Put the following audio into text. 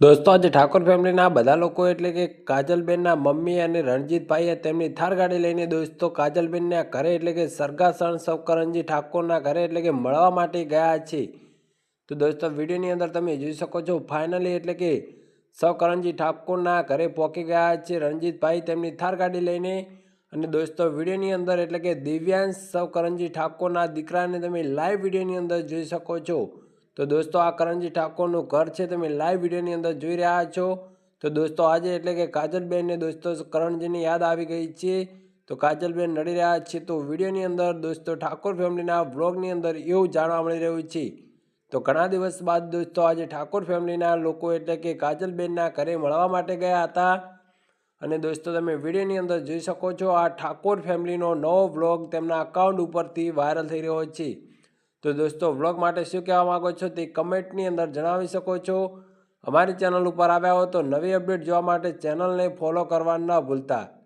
દોસ્તો, આજે ઠાકોર ફેમિલીના બધા લોકો એટલે કે કાજલબેનના મમ્મી અને રણજીતભાઈએ તેમની થાર ગાડી લઈને દોસ્તો કાજલબેનના ઘરે એટલે કે સરગાસણ સૌકરણજી ઠાકોરના ઘરે એટલે કે મળવા માટે ગયા છે તો દોસ્તો, વિડીયોની અંદર તમે જોઈ શકો છો, ફાઇનલી એટલે કે સૌકરણજી ઠાકોરના ઘરે પહોંચી ગયા છે રણજીતભાઈ તેમની થાર ગાડી લઈને. અને દોસ્તો, વિડીયોની અંદર એટલે કે દિવ્યાંશ સૌકરણજી ઠાકોરના દીકરાને તમે લાઈવ વિડીયોની અંદર જોઈ શકો છો. તો દોસ્તો, આ કરણજી ઠાકોરનું ઘર છે, તમે લાઈવ વિડીયોની અંદર જોઈ રહ્યા છો. તો દોસ્તો, આજે એટલે કે કાજલબેનને દોસ્તો, કરણજીની યાદ આવી ગઈ છે. તો કાજલબેન નડી રહ્યા છે. તો વિડીયોની અંદર દોસ્તો, ઠાકોર ફેમિલીના વ્લોગની અંદર એવું જાણવા મળી રહ્યું છે. તો ઘણા દિવસ બાદ દોસ્તો, આજે ઠાકોર ફેમિલીના લોકો એટલે કે કાજલબેનના ઘરે મળવા માટે ગયા હતા. અને દોસ્તો, તમે વિડીયોની અંદર જોઈ શકો છો, આ ઠાકોર ફેમિલીનો નવો વ્લોગ તેમના અકાઉન્ટ ઉપરથી વાયરલ થઈ રહ્યો છે. તો દોસ્તો, વ્લોગ માટે શું કહેવા માગો છો તે કમેન્ટની અંદર જણાવી શકો છો. અમારી ચેનલ ઉપર આવ્યા હો તો નવી અપડેટ જોવા માટે ચેનલને ફોલો કરવા ન ભૂલતા.